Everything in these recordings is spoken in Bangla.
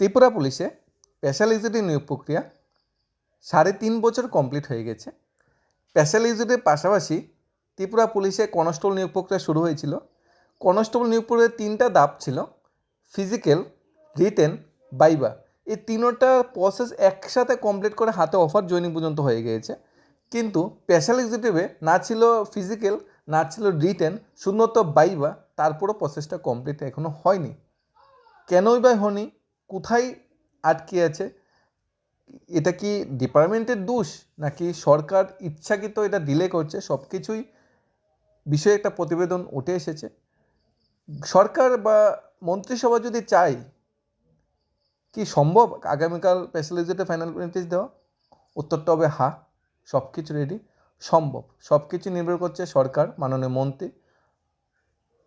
ত্রিপুরা পুলিশে স্পেশাল এক্সিকিউটিভ নিয়োগ প্রক্রিয়া সাড়ে তিন বছর কমপ্লিট হয়ে গেছে। স্পেশাল এক্সিকিউটিভের পাশাপাশি ত্রিপুরা পুলিশে কনস্টেবল নিয়োগ প্রক্রিয়া শুরু হয়েছিল। কনস্টেবল নিয়োগ প্রক্রিয়ার তিনটা ধাপ ছিল ফিজিক্যাল রিটেন বাইবা এই তিনোটা প্রসেস একসাথে কমপ্লিট করে হাতে অফার জয়েনিং পর্যন্ত হয়ে গিয়েছে। কিন্তু স্পেশাল এক্সিকিউটিভে না ছিল ফিজিক্যাল না ছিল রিটেন শুধুমাত্র বাইবা তারপরও প্রসেসটা কমপ্লিট এখনও হয়নি। কেনই বা হয়নি? কোথায় আটকে আছে? এটা কি ডিপার্টমেন্টের দোষ নাকি সরকার ইচ্ছাকৃত এটা ডিলে করছে? সব কিছুই বিষয়ে একটা প্রতিবেদন উঠে এসেছে। সরকার বা মন্ত্রিসভা যদি চায়, কি সম্ভব? আগামীকাল স্পেশালিজেটে ফাইনাল নোটিস দেওয়া? উত্তরটা হবে হা সব কিছু রেডি সম্ভব। সব কিছু নির্ভর করছে সরকার, মাননীয় মন্ত্রী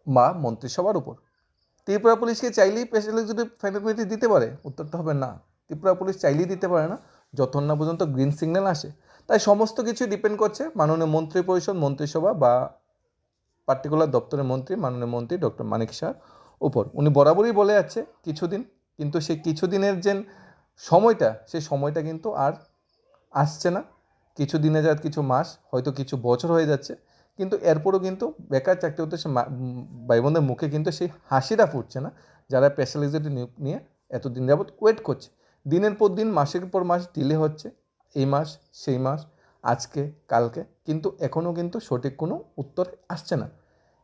বা মন্ত্রিসভার উপর। ত্রিপুরা পুলিশকে চাইলেই স্পেশাল এক্সিকিউটিভ ফাইনাল দিতে পারে, উত্তরটা হবে না। ত্রিপুরা পুলিশ চাইলেই দিতে পারে না যতক্ষণ না পর্যন্ত গ্রিন সিগন্যাল আসে। তাই সমস্ত কিছু ডিপেন্ড করছে মাননীয় মন্ত্রী পরিষদ, মন্ত্রিসভা বা পার্টিকুলার দপ্তরের মন্ত্রী, মাননীয় মন্ত্রী ডক্টর মানিক শাহ উপর। উনি বরাবরই বলে যাচ্ছে কিছুদিন, কিন্তু সেই কিছুদিনের যে সময়টা, সেই সময়টা কিন্তু আর আসছে না। কিছু দিনে যা কিছু মাস, হয়তো কিছু বছর হয়ে যাচ্ছে। কিন্তু এরপরও কিন্তু বেকার চাকরি হতে সে ভাই বোনদের মুখে কিন্তু সেই হাসিটা ফুটছে না। যারা স্পেশালিজেড নিয়ে এতদিন যাবৎ ওয়েট করছে। দিনের পর দিন, মাসের পর মাস ডিলে হচ্ছে। এই মাস, সেই মাস, আজকে, কালকে কিন্তু এখনও কিন্তু সঠিক কোনো উত্তর আসছে না।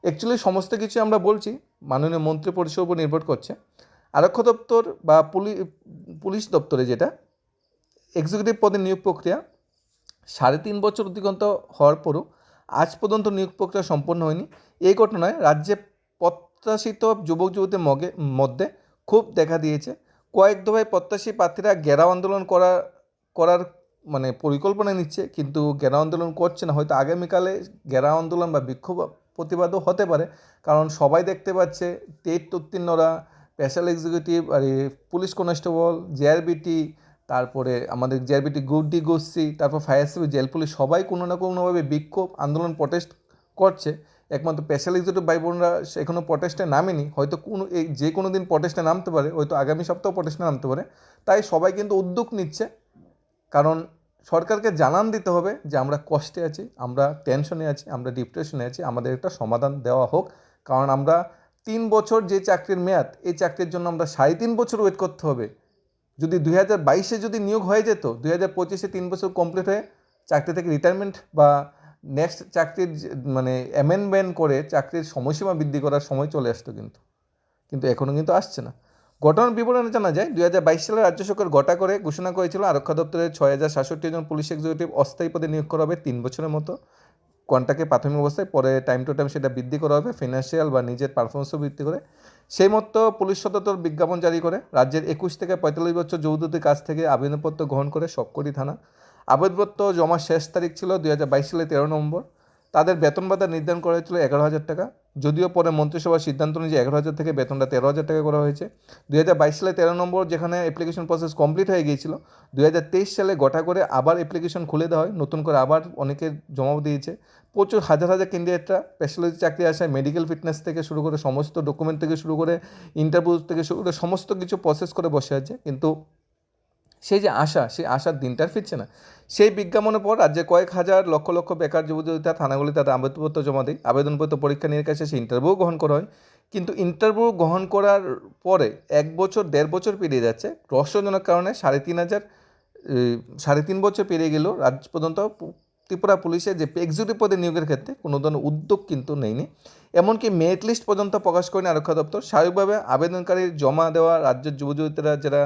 অ্যাকচুয়ালি সমস্ত কিছু আমরা বলছি, মাননীয় মন্ত্রী পরিষদের উপর নির্ভর করছে। আরক্ষ দপ্তর বা পুলিশ পুলিশ দপ্তরে যেটা এক্সিকিউটিভ পদে নিয়োগ প্রক্রিয়া সাড়ে তিন বছর অতিক্রান্ত হওয়ার পরও আজ পর্যন্ত নিয়োগ প্রক্রিয়া সম্পন্ন হয়নি। এই ঘটনায় রাজ্যে প্রত্যাশিত যুবক যুবতীর মগে, মধ্যে খুব দেখা দিয়েছে। কয়েক দফায় প্রত্যাশী প্রার্থীরা ঘেরাও আন্দোলন করা করার মানে পরিকল্পনা নিচ্ছে, কিন্তু ঘেরাও আন্দোলন করছে না। হয়তো আগামীকালে ঘেরাও আন্দোলন বা বিক্ষোভ প্রতিবাদও হতে পারে, কারণ সবাই দেখতে পাচ্ছে টেট উত্তীর্ণরা স্পেশাল এক্সিকিউটিভ আর পুলিশ কনস্টেবল জেআরবিটি তারপরে আমাদের জেআরবিটি গ্রুপ ডি গোষ্ঠী তারপর ফায়ার সার্ভিস জেল পুলিশ সবাই কোনো না কোনোভাবে বিক্ষোভ, আন্দোলন প্রটেস্ট করছে। একমাত্র স্পেশাল এক্সিকিউটিভ ভাই বোনরা এখনও প্রটেস্টে নামেনি। হয়তো কোনো এই যে কোনো দিন প্রটেস্টে নামতে পারে, হয়তো আগামী সপ্তাহ প্রটেস্টে নামতে পারে। তাই সবাই কিন্তু উদ্যোগ নিচ্ছে। কারণ সরকারকে জানান দিতে হবে যে আমরা কষ্টে আছি, আমরা টেনশনে আছি, আমরা ডিপ্রেশনে আছি, আমাদের একটা সমাধান দেওয়া হোক। কারণ আমরা তিন বছর যে চাকরির মেয়াদ, এই চাকরির জন্য আমরা সাড়ে তিন বছর ওয়েট করতে হবে। যদি দুই হাজার বাইশে যদি নিয়োগ হয়ে যেত, দুই হাজার পঁচিশে তিন বছর কমপ্লিট হয়ে চাকরি থেকে রিটায়ারমেন্ট বা নেক্সট চাকরির মানে অ্যামেন্ডমেন্ট করে চাকরির সময়সীমা বৃদ্ধি করার সময় চলে আসতো কিন্তু। কিন্তু এখনও কিন্তু আসছে না। ঘটনার বিবরণে জানা যায়, দুই হাজার বাইশ সালে রাজ্য সরকার গোটা করে ঘোষণা করেছিল, আরক্ষা দপ্তরের ছয় হাজার সাতষট্টি জন পুলিশ এক্সিকিউটিভ অস্থায়ী পদে নিয়োগ করা হবে তিন বছরের মতো। কন্ট্রাক্টে প্রাথমিক অবস্থায় পরে টাইম টু টাইম সেটা বৃদ্ধি করা হবে ফিনান্সিয়াল বা নিজের পারফরমেন্সও বৃদ্ধি করে। সেই মতো পুলিশ সদর বিজ্ঞাপন জারি করে। রাজ্যের একুশ থেকে পঁয়তাল্লিশ বছর যৌধদের কাছ থেকে আবেদনপত্র গ্রহণ করে সবকটি থানা। আবেদনপত্র জমা শেষ তারিখ ছিল দুই হাজার বাইশ সালে তেরো নম্বর তাদের বেতন ভাতা নির্ধারণ করা হয়েছিল এগারো হাজার টাকা। যদিও পরে মন্ত্রিসভার সিদ্ধান্ত অনুযায়ী এগারো হাজার থেকে বেতনটা তেরো হাজার টাকা করা হয়েছে। দুই হাজার বাইশ সালে তেরো নম্বর যেখানে অ্যাপ্লিকেশন প্রসেস কমপ্লিট হয়ে গিয়েছিল, দুই হাজার তেইশ সালে গোটা করে আবার অ্যাপ্লিকেশন খুলে দেওয়া হয়। নতুন করে আবার অনেকে জমা দিয়েছে। প্রচুর হাজার হাজার ক্যান্ডিডেটরা স্পেশালিস্ট চাকরি আসায় মেডিকেল ফিটনেস থেকে শুরু করে সমস্ত ডকুমেন্ট থেকে শুরু করে ইন্টারভিউ থেকে শুরু করে সমস্ত কিছু প্রসেস করে বসে আছে। কিন্তু সেই যে আশা, সেই আশার দিনটা ফিরছে না। সেই বিজ্ঞাপনের পর রাজ্যে কয়েক হাজার লক্ষ লক্ষ বেকার যুবতীরা থানাগুলি তাদের আবেদনপত্র জমা দেয়। আবেদনপত্র পরীক্ষা নিরীক্ষা শেষে ইন্টারভিউ গ্রহণ করা হয়। কিন্তু ইন্টারভিউ গ্রহণ করার পরে এক বছর, দেড় বছর পেরিয়ে যাচ্ছে। রহস্যজনক কারণে সাড়ে তিন হাজার সাড়ে তিন বছর পেরিয়ে গেলেও রাজ্য পর্যন্ত ত্রিপুরা পুলিশে যে এক্সিকিউটিভ পদে নিয়োগের ক্ষেত্রে কোনো ধরনের উদ্যোগ কিন্তু নেয়নি এমনকি মেরিট লিস্ট পর্যন্ত প্রকাশ করেনি আরক্ষা দপ্তর। স্বাভাবিকভাবে আবেদনকারীর জমা দেওয়া রাজ্যের যুব যুবতীরা যারা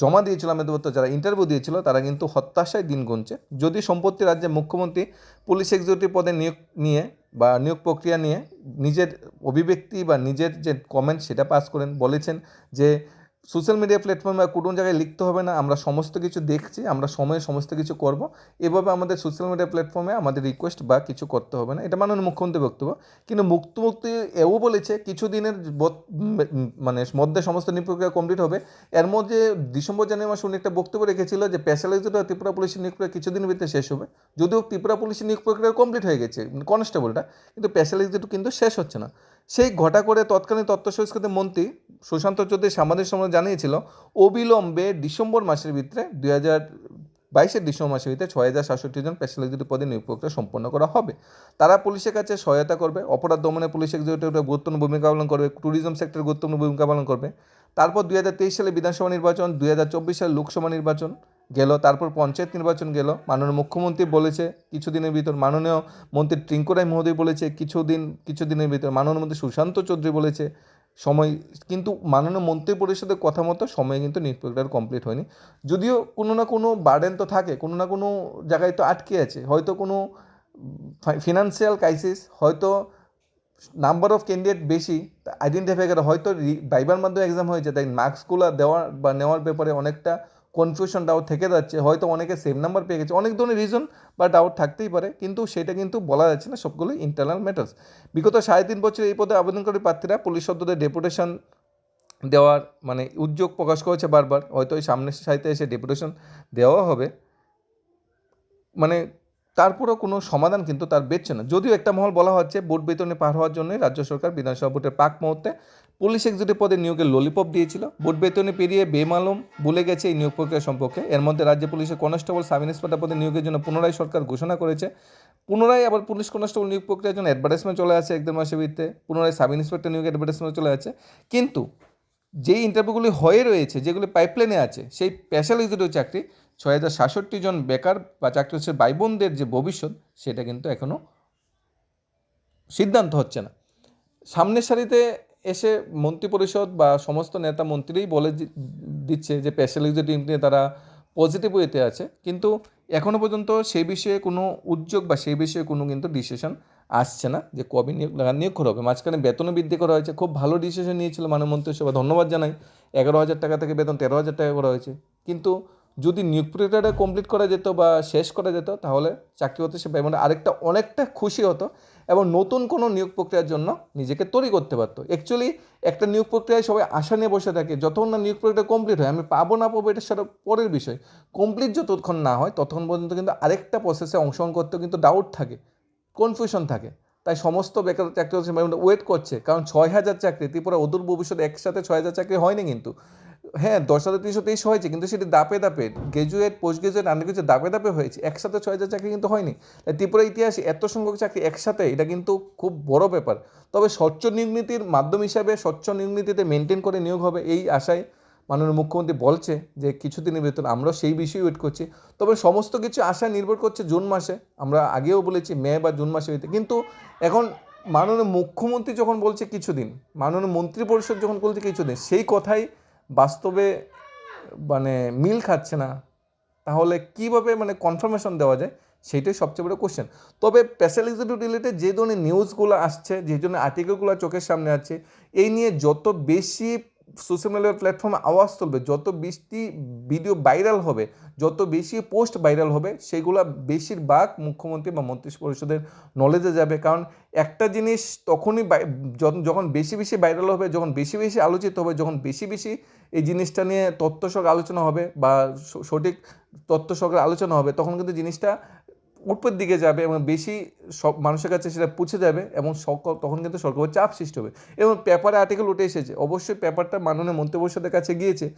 জমা দিয়েছিল আবেদনপত্র যারা ইন্টারভিউ দিয়েছিল, তারা কিন্তু হত্যাশায় দিন গুনছে। যদি সম্পত্তি রাজ্যের মুখ্যমন্ত্রী পুলিশ এক্সিকিউটিভ পদে নিয়োগ নিয়ে বা নিয়োগ প্রক্রিয়া নিয়ে নিজের অভিব্যক্তি বা নিজের যে কমেন্ট সেটা পাস করেন, বলেছেন যে সোশ্যাল মিডিয়া প্ল্যাটফর্মে কোনো জায়গায় লিখতে হবে না, আমরা সমস্ত কিছু দেখছি, আমরা সময়ে সমস্ত কিছু করব। এভাবে আমাদের সোশ্যাল মিডিয়া প্ল্যাটফর্মে আমাদের রিকোয়েস্ট বা কিছু করতে হবে না। এটা মাননীয় মুখ্যমন্ত্রী বক্তব্য। কিন্তু মুখ্যমন্ত্রী এও বলেছে, কিছুদিনের মানে মধ্যে সমস্ত নিয়োগ প্রক্রিয়া কমপ্লিট হবে। এর মধ্যে ডিসেম্বর, জানুয়ারি মাসে উনি একটা বক্তব্য রেখেছিল যে স্পেশালাইজড ত্রিপুরা পুলিশের নিয়োগ প্রক্রিয়া কিছুদিনের ভিতরে শেষ হবে। যদিও ত্রিপুরা পুলিশের নিয়োগ প্রক্রিয়া কমপ্লিট হয়ে গেছে কনস্টেবলটা কিন্তু স্পেশালাইজড কিন্তু শেষ হচ্ছে না। সেই ঘটা করে তৎকালীন তথ্য সংস্কৃতি মন্ত্রী সুশান্ত চৌধুরী সাংবাদিক সম্মেলনে জানিয়েছিল, অবিলম্বে ডিসেম্বর মাসের ভিতরে, দুই হাজার বাইশের ডিসেম্বর মাসের ভিতরে ছয় হাজার সাতষট্টি জন স্পেশাল এক্সিকিউটিভ পদে নিয়োগ প্রক্রিয়া সম্পন্ন করা হবে। তারা পুলিশের কাছে সহায়তা করবে, অপরাধ দমনে পুলিশ এক্সিকিউটিভরা গুরুত্বপূর্ণ ভূমিকা পালন করবে, ট্যুরিজম সেক্টর গুরুত্বপূর্ণ ভূমিকা পালন করবে। তারপর দুই তেইশ সালে বিধানসভা নির্বাচন, দুই হাজার চব্বিশ সালে লোকসভা নির্বাচন গেল, তারপর পঞ্চায়েত নির্বাচন গেল। মাননীয় মুখ্যমন্ত্রী বলেছে, কিছুদিনের ভিতর মাননীয় মন্ত্রী টিঙ্কুরাই মহোদয় বলেছে, কিছুদিন, কিছুদিনের ভিতর মাননীয় মন্ত্রী সুশান্ত চৌধুরী বলেছে, সময়, কিন্তু মাননীয় মন্ত্রী পরিষদের কথা মতো সময় কিন্তু নিয়োগ প্রক্রিয়া কমপ্লিট হয়নি। যদিও কোনো না কোনো বার্ডেন তো থাকে, কোনো না কোনো জায়গায় তো আটকে আছে। হয়তো কোনো ফিনান্সিয়াল ক্রাইসিস হয়তো নাম্বার অফ ক্যান্ডিডেট বেশি আইডেন্টিফাই করা, হয়তো ভাইবার মাধ্যমে এক্সাম হয়েছে, তাই মার্কসগুলো দেওয়ার বা নেওয়ার ব্যাপারে অনেকটা কনফিউশন ডাউট থেকে যাচ্ছে। হয়তো অনেকে সেম নাম্বার পেয়ে গেছে। অনেক ধরনের রিজন বা ডাউট থাকতেই পারে, কিন্তু সেটা কিন্তু বলা যাচ্ছে না, সবগুলোই ইন্টারনাল ম্যাটার্স বিগত সাড়ে তিন বছর এই পদে আবেদনকারী প্রার্থীরা পুলিশ সদ্যদের ডেপুটেশন দেওয়ার মানে উদ্যোগ প্রকাশ করেছে বারবার। হয়তো ওই সামনের সাইতে এসে ডেপুটেশন দেওয়া হবে। মানে তারপরেও কোনো সমাধান কিন্তু তার বেচছে না। যদিও একটা মহল বলা হচ্ছে, ভোট বেতনে পার হওয়ার জন্য রাজ্য সরকার বিধানসভা ভোটের পাক মুহূর্তে পুলিশ এক্সিকিউটিভ পদে নিয়োগের ললিপপ দিয়েছিল। ভোট বেতনে পেরিয়ে বেমালুম ভুলে গেছে এই নিয়োগ প্রক্রিয়া সম্পর্কে। এর মধ্যে রাজ্য পুলিশের কনস্টেবল সাব ইন্সপেক্টর পদে নিয়োগের জন্য পুনরায় সরকার ঘোষণা করেছে। পুনরায় আবার পুলিশ কনস্টেবল নিয়োগ প্রক্রিয়ার জন্য অ্যাডভার্টাইজমেন্ট চলে আসে এক দেড় মাসের ভিত্তিতে। পুনরায় সাব ইন্সপেক্টর নিয়োগ অ্যাডভার্টাইজমেন্ট চলে আছে কিন্তু যেই ইন্টারভিউগুলি হয়ে রয়েছে, যেগুলি পাইপলাইনে আছে, সেই স্পেশাল এক্সিকিউটিভ চাকরি ছয় হাজার সাতষট্টি জন বেকার বা চাকরি হচ্ছে ভাই বোনদের যে ভবিষ্যৎ, সেটা কিন্তু এখনও সিদ্ধান্ত হচ্ছে না। সামনের সারিতে এসে মন্ত্রিপরিষদ বা সমস্ত নেতা মন্ত্রীই বলে দিচ্ছে যে এক্সিকিউটিভ নিয়ে তারা পজিটিভ ওয়েতে আছে, কিন্তু এখনও পর্যন্ত সেই বিষয়ে কোনো উদ্যোগ বা সেই বিষয়ে কোনো কিন্তু ডিসিশন আসছে না যে কবে নিয়োগ নিয়োগ করা হবে। মাঝখানে বেতনও বৃদ্ধি করা হয়েছে, খুব ভালো ডিসিশন নিয়েছিল মাননীয় মন্ত্রিসভা ধন্যবাদ জানাই। এগারো হাজার টাকা থেকে বেতন তেরো হাজার টাকা করা হয়েছে। কিন্তু যদি নিয়োগ প্রক্রিয়াটা কমপ্লিট করা যেত বা শেষ করা যেত, তাহলে চাকরি হতে সে মানে আরেকটা অনেকটা খুশি হতো এবং নতুন কোনো নিয়োগ প্রক্রিয়ার জন্য নিজেকে তৈরি করতে পারতো। অ্যাকচুয়ালি একটা নিয়োগ প্রক্রিয়ায় সবাই আশা নিয়ে বসে থাকে, যতক্ষণ না নিয়োগ প্রক্রিয়া কমপ্লিট হয়, আমি পাবো না পাবো এটা সেটা পরের বিষয়। কমপ্লিট যতক্ষণ না হয়, ততক্ষণ পর্যন্ত কিন্তু আরেকটা প্রসেসে অংশগ্রহণ করতেও কিন্তু ডাউট থাকে কনফিউশন থাকে। তাই সমস্ত বেকার চাকরি ওয়েট করছে। কারণ ছয় হাজার চাকরি, ত্রিপুরা অদূর ভবিষ্যতে একসাথে ছয় হাজার চাকরি হয়নি কিন্তু। হ্যাঁ দশ হাজার তিনশো তেইশ হয়েছে, কিন্তু সেটি দাপে দাপে graduate post graduate under graduate দাপে দাপে হয়েছে। একসাথে ছয় হাজার চাকরি কিন্তু হয়নি। ত্রিপুরা ইতিহাসে এত সংখ্যক চাকরি একসাথে, এটা কিন্তু খুব বড় ব্যাপার। তবে স্বচ্ছ নিয়োগ নীতির মাধ্যম হিসাবে স্বচ্ছ নিয়োগ নীতিতে মেনটেন করে নিয়োগ হবে এই আশায় মাননীয় মুখ্যমন্ত্রী বলছে যে, কিছুদিনের ভেতর আমরাও সেই বিষয়ে ওয়েট করছি। তবে সমস্ত কিছু আশা নির্ভর করছে জুন মাসে। আমরা আগেও বলেছি মে বা জুন মাসে হইতে কিন্তু এখন মাননীয় মুখ্যমন্ত্রী যখন বলছে কিছুদিন, মাননীয় মন্ত্রী পরিষদ যখন বলছে কিছুদিন, সেই কথাই বাস্তবে মানে মিল খাচ্ছে না, তাহলে কীভাবে মানে কনফার্মেশন দেওয়া যায়? সেইটাই সবচেয়ে বড় কোশ্চেন তবে স্পেশাল রিলেটেড যে ধরনের নিউজগুলো আসছে, যে ধরনের আর্টিকেলগুলো চোখের সামনে আছে, এই নিয়ে যত বেশি সোশ্যাল মিডিয়ার প্ল্যাটফর্মে আওয়াজ তুলবে, যত বেশি ভিডিও ভাইরাল হবে, যত বেশি পোস্ট ভাইরাল হবে, সেগুলো বেশিরভাগ মুখ্যমন্ত্রী বা মন্ত্রী পরিষদের নলেজে যাবে। কারণ একটা জিনিস তখনই যখন- বেশি বেশি ভাইরাল হবে, যখন বেশি বেশি আলোচিত হবে, যখন বেশি বেশি এই জিনিসটা নিয়ে তথ্যসহ আলোচনা হবে বা সঠিক তথ্যসহ আলোচনা হবে, তখন কিন্তু জিনিসটা উপর দিকে যাবে এবং বেশি সব মানুষের কাছে সেটা পৌঁছে যাবে এবং সরকার তখন কিন্তু সরকারের চাপ সৃষ্টি হবে। এবং পেপারে আর্টিকেল উঠে এসেছে, অবশ্যই পেপারটা মাননীয় মন্ত্রী পরিষদের কাছে গিয়েছে।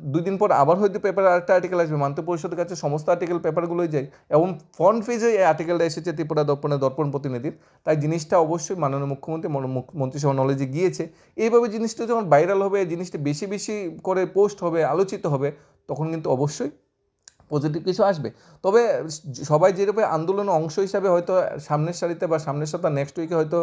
দুই দিন পর আবার হয়তো পেপারে আরেকটা আর্টিকেল আসবে মন্ত্রী পরিষদের কাছে সমস্ত আর্টিকেল পেপারগুলোই যায় এবং ফ্রন্ট পেজে এই আর্টিকেলটা এসেছে ত্রিপুরা দর্পণে দর্পণ প্রতিনিধির। তাই জিনিসটা অবশ্যই মাননীয় মুখ্যমন্ত্রী, মন- মুখ- মন্ত্রিসভা নলেজে গিয়েছে। এইভাবে জিনিসটা যখন ভাইরাল হবে, জিনিসটা বেশি বেশি করে পোস্ট হবে, আলোচিত হবে, তখন কিন্তু অবশ্যই পজিটিভ কিছু আসবে। তবে সবাই যেরকম আন্দোলনের অংশ হিসাবে হয়তো সামনের সারিতে বা সামনের সপ্তাহ নেক্সট উইকে হয়তো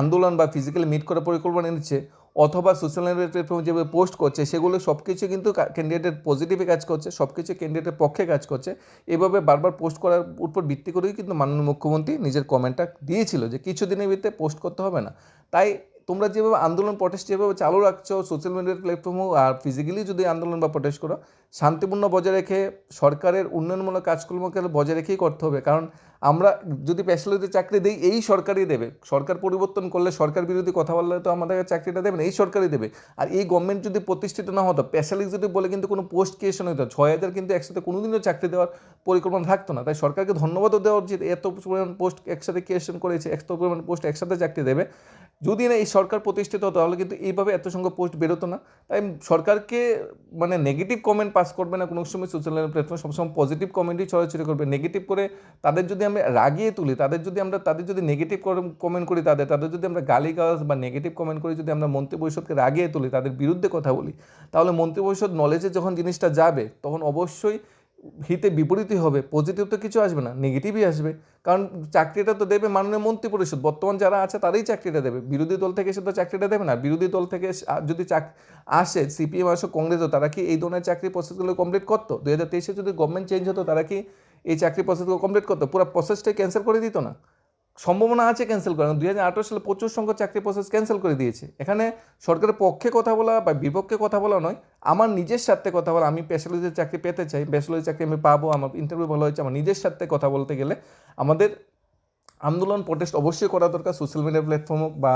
আন্দোলন বা ফিজিক্যালি মিট করার পরিকল্পনা নিচ্ছে, অথবা সোশ্যাল মিডিয়া প্ল্যাটফর্মে যেভাবে পোস্ট করছে, সেগুলো সব কিছু কিন্তু ক্যান্ডিডেটের পজিটিভে কাজ করছে সব কিছু ক্যান্ডিডেটের পক্ষে কাজ করছে। এভাবে বারবার পোস্ট করার উপর ভিত্তি করেই কিন্তু মাননীয় মুখ্যমন্ত্রী নিজের কমেন্টটা দিয়েছিল যে কিছুদিনের ভিতরে পোস্ট করতে হবে না। তাই তোমরা যেভাবে আন্দোলন প্রটেস্ট যেভাবে চালু রাখছো সোশ্যাল মিডিয়ার প্ল্যাটফর্মও আর ফিজিক্যালি যদি আন্দোলন বা প্রটেস্ট করো, শান্তিপূর্ণ বজায় রেখে সরকারের উন্নয়নমূলক কাজকর্মকে বজায় রেখেই করতে হবে। কারণ আমরা যদি স্পেশালিতে চাকরি দিই, এই সরকারই দেবে। সরকার পরিবর্তন করলে সরকার বিরোধী কথা বললে তো আমাদের চাকরিটা দেবে না, এই সরকারই দেবে। আর এই গভর্নমেন্ট যদি প্রতিষ্ঠিত না হতো স্পেশাল এক্সিকিউটিভ বলে কিন্তু কোনো পোস্ট ক্রিয়েশন হতো ছয় হাজার কিন্তু একসাথে কোনোদিনও চাকরি দেওয়ার পরিকল্পনা থাকতো না। তাই সরকারকে ধন্যবাদও দেওয়া উচিত, এত পরিমাণ পোস্ট একসাথে ক্রিয়েশন করেছে, এত পরিমাণ পোস্ট একসাথে চাকরি দেবে। যদি না এই সরকার প্রতিষ্ঠিত হতো, তাহলে কিন্তু এইভাবে এত সংখ্যক পোস্ট বেরোতো না। তাই সরকারকে মানে নেগেটিভ কমেন্ট পাস করবে না কোনো সময় সোশ্যাল মিডিয়া প্ল্যাটফর্মে সবসময় পজিটিভ কমেন্টই ছড়াছড়ি করবে। নেগেটিভ করে তাদের যদি আমরা রাগিয়ে তুলি, তাদের যদি আমরা, তাদের যদি নেগেটিভ কমেন্ট করি তাদের তাদের যদি আমরা গালি গালাজ বা নেগেটিভ কমেন্ট করি, যদি আমরা মন্ত্রী পরিষদকে রাগিয়ে তুলি, তাদের বিরুদ্ধে কথা বলি, তাহলে মন্ত্রী পরিষদ নলেজে যখন জিনিসটা যাবে, তখন অবশ্যই হিতে বিপরীতই হবে পজিটিভ তো কিছু আসবে না নেগেটিভই আসবে। কারণ চাকরিটা তো দেবে মাননীয় মন্ত্রী পরিষদ, বর্তমান যারা আছে তারাই চাকরিটা দেবে। বিরোধী দল থেকে এসে তো চাকরিটা দেবে না, বিরোধী দল থেকে যদি চাক, আসে সিপিএম আসো কংগ্রেসও তারা কি এই ধরনের চাকরি প্রসেসগুলো কমপ্লিট করতো? দু হাজার তেইশে যদি গভর্নমেন্ট চেঞ্জ হতো, তারা কি এই চাকরি প্রসেসগুলো কমপ্লিট করতো? পুরো প্রসেসটাই ক্যান্সেল করে দিত না? সম্ভাবনা আছে ক্যান্সেল করার। দুই হাজার আঠারো সালে প্রচুর সংখ্যক চাকরি প্রসেস ক্যান্সেল করে দিয়েছে। এখানে সরকারের পক্ষে কথা বলা বা বিপক্ষে কথা বলা নয়, আমার নিজের স্বার্থে কথা বলা। আমি স্পেশালিস্টের চাকরি পেতে চাই ব্যাচেলরের চাকরি আমি পাবো, আমার ইন্টারভিউ ভালো হয়েছে, আমার নিজের স্বার্থে কথা বলতে গেলে। আমাদের আন্দোলন প্রটেস্ট অবশ্যই করা দরকার সোশ্যাল মিডিয়া প্ল্যাটফর্ম হোক বা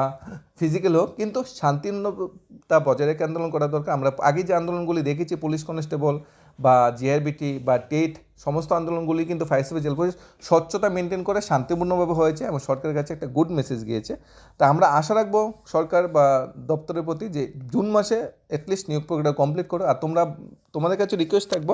ফিজিক্যাল হোক, কিন্তু শান্তিপূর্ণতা বজায় রেখে আন্দোলন করা দরকার। আমরা আগে যে আন্দোলনগুলি দেখেছি পুলিশ কনস্টেবল বা জিআরবিটি বা টেট সমস্ত আন্দোলনগুলি কিন্তু ফায়ার সার্ভিস জেল পুলিশ স্বচ্ছতা মেনটেন করে শান্তিপূর্ণভাবে হয়েছে এবং সরকারের কাছে একটা গুড মেসেজ গিয়েছে। তা আমরা আশা রাখব সরকার বা দপ্তরের প্রতি যে জুন মাসে অ্যাটলিস্ট নিয়োগ প্রক্রিয়া কমপ্লিট করো। আর তোমরা, তোমাদের কাছে রিকোয়েস্ট থাকব,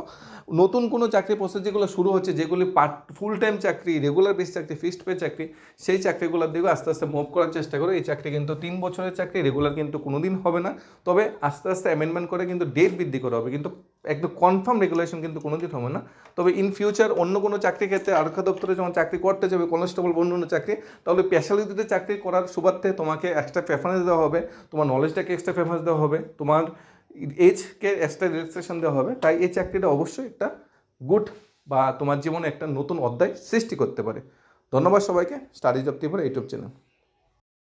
নতুন কোনো চাকরি প্রসেস যেগুলো শুরু হচ্ছে, যেগুলি পার্ট ফুল টাইম চাকরি রেগুলার বেস চাকরি ফিক্সড পে চাকরি, সেই চাকরিগুলোর দিকে আস্তে আস্তে মুভ করার চেষ্টা করো। এই চাকরি কিন্তু তিন বছরের চাকরি রেগুলার কিন্তু কোনোদিন হবে না। তবে আস্তে আস্তে অ্যামেন্ডমেন্ট করে কিন্তু ডেট বৃদ্ধি করা হবে। কিন্তু একদম কনফার্ম রেগুলেশন কিন্তু কোনোদিন হবে না। তবে ইন ফিউচার অন্য কোনো চাকরি ক্ষেত্রে আরক্ষা দপ্তরে যখন চাকরি করতে যাবে কনস্টেবল অন্য অন্য চাকরি, তাহলে স্পেশালিটিতে চাকরি করার সুবাদে তোমাকে এক্সট্রা প্রেফারেন্স দেওয়া হবে। তোমার নলেজটাকে এক্সট্রা প্রেফারেন্স দেওয়া হবে। তোমার এজকে এক্সট্রা রিল্যাক্সেশন দেওয়া হবে, তাই এই চাকরিটা অবশ্যই একটা গুড বা তোমার জীবনে একটা নতুন অধ্যায় সৃষ্টি করতে পারে। ধন্যবাদ সবাইকে studies of Tripura YouTube channel.